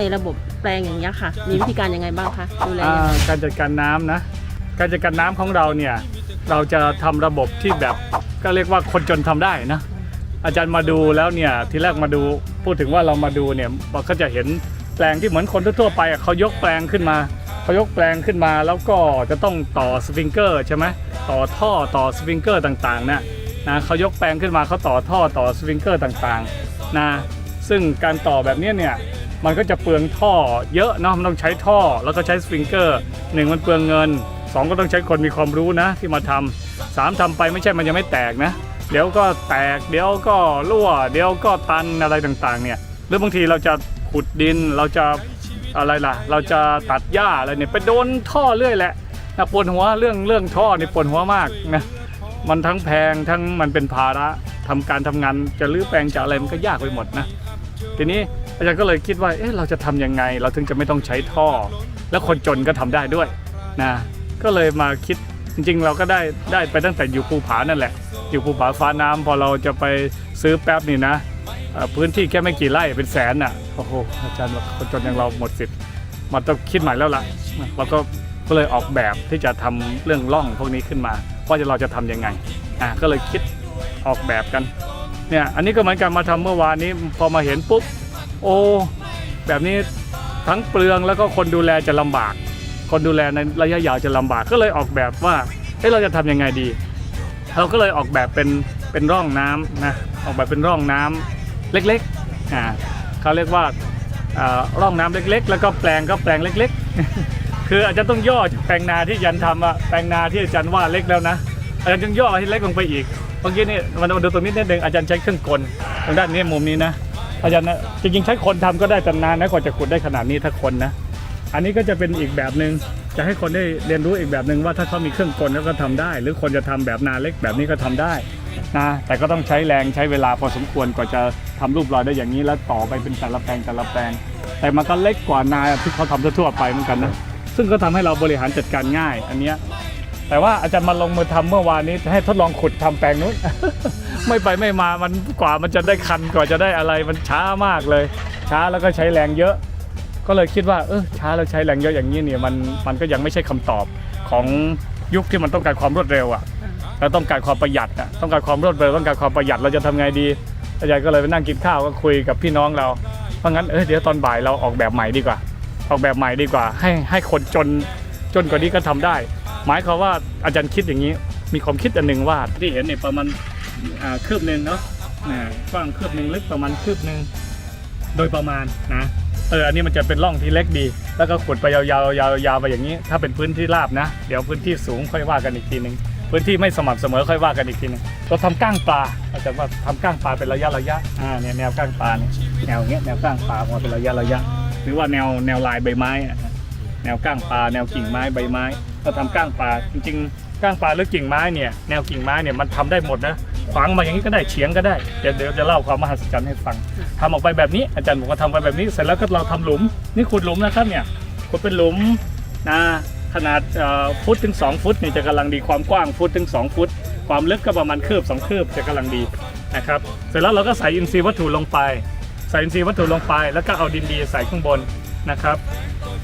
ในระบบแปลงอย่างเงี้ยค่ะ มีวิธีการยังไงบ้างคะดูแลอ่าการจัดการน้ำนะ การจัดการน้ำของเราเนี่ยเราจะทำระบบที่แบบก็เรียกว่าคนจนทำได้นะ อาจารย์มาดูแล้วเนี่ยทีแรกมาดูพูดถึงว่าเรามาดูเนี่ยเราก็จะเห็นแปลงที่เหมือนคนทั่วๆไปอะเขายกแปลงขึ้นมาเขายกแปลงขึ้นมา แล้วก็จะต้องต่อสปริงเกอร์ใช่ไหมต่อท่อต่อสปริงเกอร์ต่างๆนะนะเขายกแปลงขึ้นมาเขาต่อท่อต่อสปริงเกอร์ต่างๆนะซึ่งการต่อแบบเนี้ยเนี่ย มันก็จะเปลืองท่อเยอะเนาะมันต้องใช้ท่อแล้วก็ใช้สปริงเกอร์หนึ่งมันเปลืองเงินสองก็ต้องใช้คนมีความรู้นะ ที่มาทำสามทำไปไม่ใช่มันยังไม่แตกนะ เดี๋ยวก็แตกเดี๋ยวก็รั่ว เดี๋ยวก็ตันอะไรต่างๆเนี่ยหรือบางทีเราจะขุดดินเราจะอะไรล่ะ เราจะตัดหญ้าอะไรเนี่ยไปโดนท่อเรื่อยแหละนะปวดหัวเรื่องเรื่องท่อนี่ปวดหัวมากนะมันทั้งแพงทั้งมันเป็นภาระทำการทำงานจะรื้อแปลงจะอะไรมันก็ยากไปหมดนะ ทีนี้อาจารย์ก็เลยคิดว่าเอ๊ะเราจะทำยังไง เราถึงจะไม่ต้องใช้ท่อ แล้วคนจนก็ทำได้ด้วยนะก็เลยมาคิดจริงๆ เราก็ได้ได้ไปตั้งแต่อยู่ภูผานั่นแหละ อยู่ภูผาฟ้าน้ำพอเราจะไปซื้อแป๊บนี่นะพื้นที่แค่ไม่กี่ไร่เป็นแสนน่ะโอ้โหอาจารย์บอกคนจนอย่างเราหมดสิทธิ์มันต้องคิดใหม่แล้วล่ะเราก็ก็เลยออกแบบที่จะทำเรื่องร่องพวกนี้ขึ้นมาว่าจะเราจะทำยังไงอะก็เลยคิดออกแบบกัน เนี่ยอันนี้ก็เหมือนกันมาทำเมื่อวานนี้พอมาเห็นปุ๊บ โอ้แบบนี้ทั้งเปลืองแล้วก็คนดูแลจะลำบาก คนดูแลในระยะยาวจะลำบากก็เลยออกแบบว่าเอ๊ะเราจะทำยังไงดี เราก็เลยออกแบบเป็นเป็นร่องน้ำนะออกแบบเป็นร่องน้ำเล็กๆอ่าเขาเรียกว่าอ่าร่องน้ำเล็กๆ แล้วก็แปลงก็แปลงเล็ก ๆ คืออาจารย์ต้องย่อจากแปลงนาที่อายันทำอะแปลงนาที่อาจารย์ว่าเล็กแล้วนะอาจารย์ต้องย่อให้เล็กลงไปอีก เมื่อกี้นี่มันมาดูตรงนี้นิดนึงอาจารย์ใช้เครื่องกลทางด้านนี้มุมนี้นะอาจารย์นะจริงๆใช้คนทำก็ได้แต่นานนะกว่าจะขุดได้ขนาดนี้ถ้าคนนะอันนี้ก็จะเป็นอีกแบบหนึ่งจะให้คนได้เรียนรู้อีกแบบหนึ่งว่าถ้าเขามีเครื่องกลแล้วก็ทำได้ หรือคนจะทำแบบนาเล็กแบบนี้ก็ทำได้นะแต่ก็ต้องใช้แรงใช้เวลาพอสมควรกว่าจะทำรูปรอยได้อย่างนี้แล้วต่อไปเป็นแต่ละแปลงแต่ละแปลง แต่มันก็เล็กกว่านาที่เขาทำทั่วไปเหมือนกันนะซึ่งก็ทำให้เราบริหารจัดการง่าย อันเนี้ย แต่ว่าอาจารย์มาลงมือทำเมื่อวานนี้จะให้ทดลองขุดทำแปลงนู้น ไม่ไปไม่มามันกว่ามันจะได้คันกว่าจะได้อะไรมันช้ามากเลย ช้าแล้วก็ใช้แรงเยอะ ก็เลยคิดว่าเออช้าแล้วใช้แรงเยอะอย่างนี้เนี่ยมันมันก็ยังไม่ใช่คำตอบของยุคที่มันต้องการความรวดเร็วอะเราต้องการความประหยัดอะต้องการความรวดเร็วต้องการความประหยัดเราจะทำไงดีอาจารย์ก็เลยไปนั่งกินข้าวก็คุยกับพี่น้องเราเพราะงั้นเออเดี๋ยวตอนบ่ายเราออกแบบใหม่ดีกว่า ออกแบบใหม่ดีกว่า ให้ให้คนจน จนกว่านี้ก็ทำได้ หมายความว่าอาจารย์คิดอย่างนี้ มีความคิดอันหนึ่งว่าที่เห็นเนี่ยประมาณคืบหนึ่งเนาะกว้างคืบหนึ่งลึกประมาณคืบหนึ่งโดยประมาณนะเอออันนี้มันจะเป็นร่องที่เล็กดี แล้วก็ขุดไปยาวๆยาวๆไปอย่างนี้ ถ้าเป็นพื้นที่ราบนะ เดี๋ยวพื้นที่สูงค่อยว่ากันอีกทีหนึ่งพื้นที่ไม่สม่ำเสมอค่อยว่ากันอีกทีหนึงเราทำก้างปลาเราจะว่าทำก้างปลาเป็นระยะระยะอ่าเนี่ยแนวก้างปลาเนี่ยแนวเงี้ยแนวก้างปลามาเป็นระยะระยะ หรือว่าแนวแนวลายใบไม้อะ วก้างปลาแนวกิ่งไม้ใบไม้เราทำก้างปลาจริงๆก้างปลาหรือกิ่งไม้เนี่ยแนวกิ่งไม้เนี่ยมันทำได้หมดนะขวางมาอย่างนี้ก็ได้เฉียงก็ได้เดี๋ยวเดี๋ยวจะเล่าความมหัศจรรย์ให้ฟังทำออกไปแบบนี้อาจารย์บอกว่าทำไปแบบนี้เสร็จแล้วก็เราทำหลุมนี่ขุดหลุมนะครับเนี่ยขุดเป็นหลุมนะขนาดฟุตถึง 2 ฟุตเนี่ยจะกำลังดีความกว้างฟุตถึง 2 ฟุต ความลึกก็ประมาณคืบ2คืบจะกำลังดีนะครับเสร็จแล้วเราก็ใส่อินทรีย์วัตถุลงไป ใส่อินทรีย์วัตถุลงไป แล้วก็เอาดินดีใส่ข้างบนนะครับ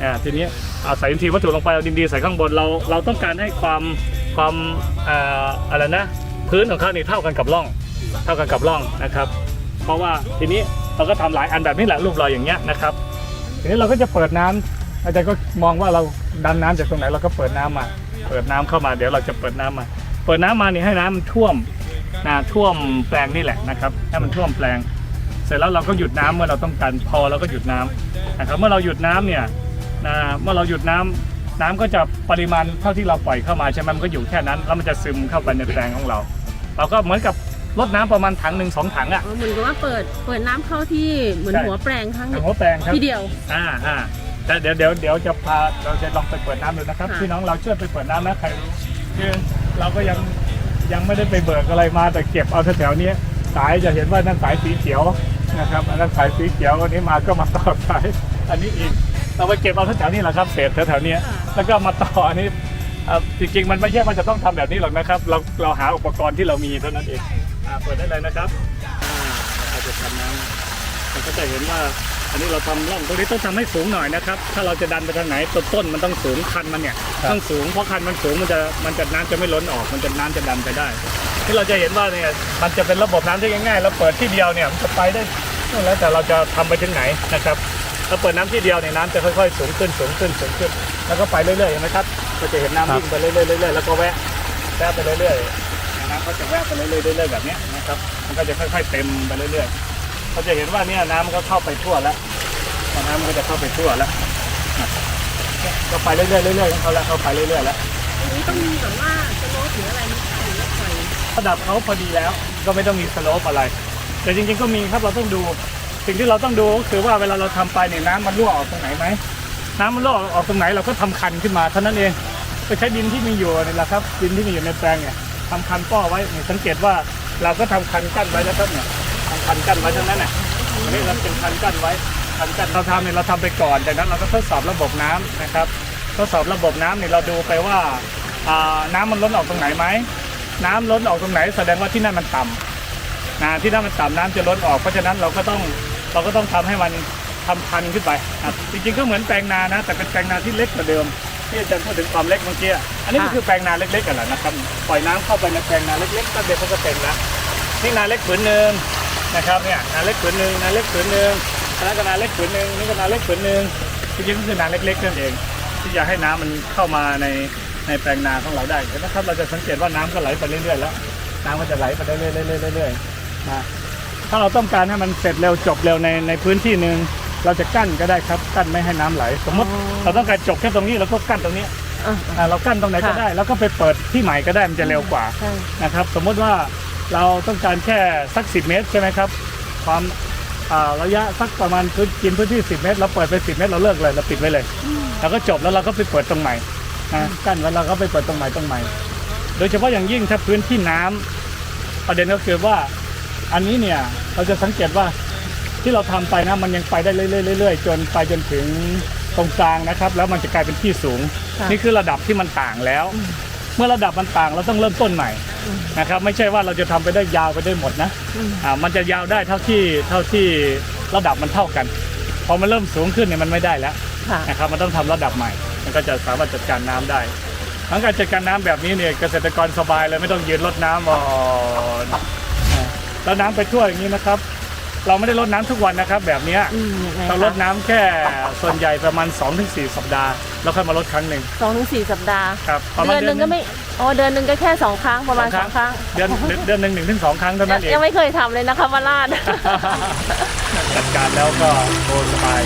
อ่าทีนี้อาใส่อินทรีย์วัตถุลงไปเอาดินดีใส่ข้างบนเราเราต้องการให้ความความอ่ออะไรนะพื้นของเขานี่เท่ากันกับร่อง เท่ากันกับร่องนะครับ เพราะว่าทีนี้เราก็ทำหลายอันแบบนี้แหละรูปรอยอย่างเงี้ยนะครับ ทีนี้เราก็จะเปิดน้ำอาจารย์ก็มองว่าเราดันน้ำจากตรงไหนเราก็เปิดน้ำมา เปิดน้ำเข้ามาเดี๋ยวเราจะเปิดน้ำมา เปิดน้ำมานี่ให้น้ำมันท่วมนะท่วมแปลงนี่แหละนะครับให้มันท่วมแปลง เสร็จแล้วเราก็หยุดน้ำเมื่อเราต้องการพอเราก็หยุดน้ำนะครับเมื่อเราหยุดน้ำเนี่ย นะเมื่อเราหยุดน้ำน้ำก็จะปริมาณเท่าที่เราปล่อยเข้ามาใช่ไหมมันก็อยู่แค่นั้น แล้วมันจะซึมเข้าไปในแปลงของเรา เราก็เหมือนกับรดน้ำประมาณถังหนึ่งสองถังอะอ๋อเหมือนกับว่าเปิดเปิดน้ำเข้าที่เหมือนใช่หัวแปลงครั้งถังหัวแปลงครับทีเดียวอ่าอ่าแต่เดี๋ยวเดี๋ยวเดี๋ยวจะพาเราจะลองไปเปิดน้ำดูนะครับค่ะพี่น้องเราช่วยไปเปิดน้ำนะใครรู้คือเราก็ยังยังไม่ได้ไปเบิกอะไรมาแต่เก็บเอาแถวๆนี้สายจะเห็นว่านั่นสายสีเขียวนะครับอันนั้นสายสีเขียวอันนี้มาก็มาต่อสายอันนี้อีก เราไปเก็บเอาแถวๆนี้แหละครับเศษแถวๆนี้แล้วก็มาต่ออันนี้เอ่อจริงๆมันไม่ใช่ว่าจะต้องทำแบบนี้หรอกนะครับ เราเราหาอุปกรณ์ที่เรามีเท่านั้นเองอ่าเปิดได้เลยนะครับอ่าเราจะทำน้ำมันก็จะเห็นว่า อันนี้เราทำร่องตรงนี้ต้องทำให้สูงหน่อยนะครับ ถ้าเราจะดันไปทางไหนต้นต้นมันต้องสูงคันมันเนี่ยครับ ต้องสูงเพราะคันมันสูงมันจะมันจะน้ำจะไม่ล้นออกมันจะน้ำจะดันไปได้ ที่เราจะเห็นว่าเนี่ยมันจะเป็นระบบน้ำที่ง่ายๆเราเปิดที่เดียวเนี่ยมันจะไปได้แล้วแต่เราจะทำไปถึงไหนนะครับ เราเปิดน้ำที่เดียวเนี่ยน้ำจะค่อยๆสูงขึ้นสูงขึ้นสูงขึ้น แล้วก็ไปเรื่อยๆเห็นไหมครับก็จะเห็นน้ำวิ่งไปเรื่อยๆเรื่อยๆแล้วก็แวะแวะไปเรื่อยๆน้ำก็จะแวะไปเรื่อยๆเรื่อยๆแบบเนี้ยนะครับมันก็จะค่อย ๆ เต็มไปเรื่อยๆเราจะเห็นว่าเนี่ยน้ำมันก็เข้าไปทั่วแล้วน้ำมันก็จะเข้าไปทั่วแล้วนะก็ไปเรื่อยๆเรื่อยๆของเขาแล้วเข้าไปเรื่อยๆแล้วอันนี้ต้องมีแบบว่าสโลปหรืออะไรไหมคะหรือว่าปล่อยระดับเขาพอดีแล้วก็ไม่ต้องมีสโลปอะไร แต่จริงๆก็มีครับเราต้องดู สิ่งที่เราต้องดูก็คือว่าเวลาเราทำไปเนี่ยน้ำมันรั่วออกตรงไหนไหมน้ำมันรั่วออกตรงไหนเราก็ทำคันขึ้นมาเท่านั้นเองก็ใช้ดินที่มีอยู่นี่แหละครับ ดินที่มีอยู่ในแปลงเนี่ยทำคันป้อไว้เนี่ยสังเกตว่าเราก็ทำคันกั้นไว้นะครับเนี่ยทำคันกั้นไว้ทั้งนั้นน่ะอันนี้เราเป็นคันกั้นไว้คันกั้นเราทำเนี่ยเราทำไปก่อนจากนั้นเราก็ทดสอบระบบน้ำนะครับทดสอบระบบน้ำเนี่ยเราดูไปว่าน้ำมันล้นออกตรงไหนไหมน้ำล้นออกตรงไหน แสดงว่าที่นั่นมันต่ำนะที่นั่นมันต่ำน้ำจะล้นออกเพราะฉะนั้นเราก็ต้อง เราก็ต้องทำให้มันทำพันขึ้นไปครับจริงๆก็เหมือนแปลงนานะ แต่เป็นแปลงนาที่เล็กกว่าเดิมที่อาจารย์พูดถึงความเล็กเมื่อกี้อันนี้ก็คือแปลงนาเล็กๆกันแหละนะครับปล่อยน้ำเข้าไปในแปลงนาเล็กๆก็เดี๋ยวเขาก็เต็มแล้วนี่นาเล็กผืนหนึ่งนะครับเนี่ยนาเล็กผืนหนึ่งนาเล็กผืนหนึ่งแล้วก็นาเล็กผืนหนึ่งนี่ก็นาเล็กผืนหนึ่งจริงๆก็คือนาเล็กๆนั่นเอง ที่จะให้น้ำมันเข้ามาในในแปลงนาของเราได้เห็นไหมครับเราจะสังเกตว่าน้ำก็ไหลไปเรื่อยๆแล้ว น้ำก็จะไหลไปเรื่อยๆเรื่อยๆเรื่อยๆนะ ถ้าเราต้องการให้มันเสร็จเร็วจบเร็วในในพื้นที่หนึ่งเราจะกั้นก็ได้ครับกั้นไม่ให้น้ำไหล สมมติเราต้องการจบแค่ตรงนี้เราก็กั้นตรงนี้อะ อ่าเรากั้นตรงไหนก็ค่ะ ได้ แล้วก็ไปเปิดที่ใหม่ก็ได้มันจะเร็วกว่า ใช่ นะครับสมมติว่าเราต้องการแค่สัก 10 เมตรใช่ไหมครับ ความอ่าระยะสักประมาณพื้นกินพื้นที่ 10 เมตรเราเปิดไป 10 เมตรเราเลิกเลยเราปิดไว้เลยเราก็จบแล้วเราก็ไปเปิดตรงใหม่นะกั้นไว้เราก็ไปเปิดตรงใหม่ตรงใหม่ โดยเฉพาะอย่างยิ่งถ้าพื้นที่น้ำประเด็นก็คือว่า อันนี้เนี่ยเราจะสังเกตว่าที่เราทำไปนะมันยังไปได้เรื่อยๆเรื่อยๆจนไปจนถึงตรงกลางนะครับ แล้วมันจะกลายเป็นที่สูงค่ะนี่คือระดับที่มันต่างแล้ว เมื่อระดับมันต่างเราต้องเริ่มต้นใหม่นะครับ ไม่ใช่ว่าเราจะทำไปได้ยาวไปได้หมดนะอืมอ่ามันจะยาวได้เท่าที่เท่าที่ระดับมันเท่ากันพอมันเริ่มสูงขึ้นเนี่ยมันไม่ได้แล้วค่ะนะครับมันต้องทำระดับใหม่ มันก็จะสามารถจัดการน้ำได้ทั้งการจัดการน้ำแบบนี้เนี่ยเกษตรกรสบายเลยไม่ต้องยืนรดน้ำอ่อนอ่า แล้วน้ำไปทั่วอย่างนี้นะครับ เราไม่ได้รดน้ำทุกวันนะครับ แบบเนี้ยอืมยังไงเรารดน้ำแค่ส่วนใหญ่ประมาณ 2-4 สัปดาห์ แล้วค่อยมารดครั้งหนึ่งสองถึงสี่สัปดาห์ ครับประมาณเดือนหนึ่งก็ไม่อ๋อเดือนหนึ่งก็แค่สองครั้งประมาณสองครั้งเดือนเดือนเดือนหนึ่งหนึ่งถึงสองครั้งเท่านั้นเอง ยังไม่เคยทำเลยนะคะมาลาด จัดการแล้วก็โอ้สบาย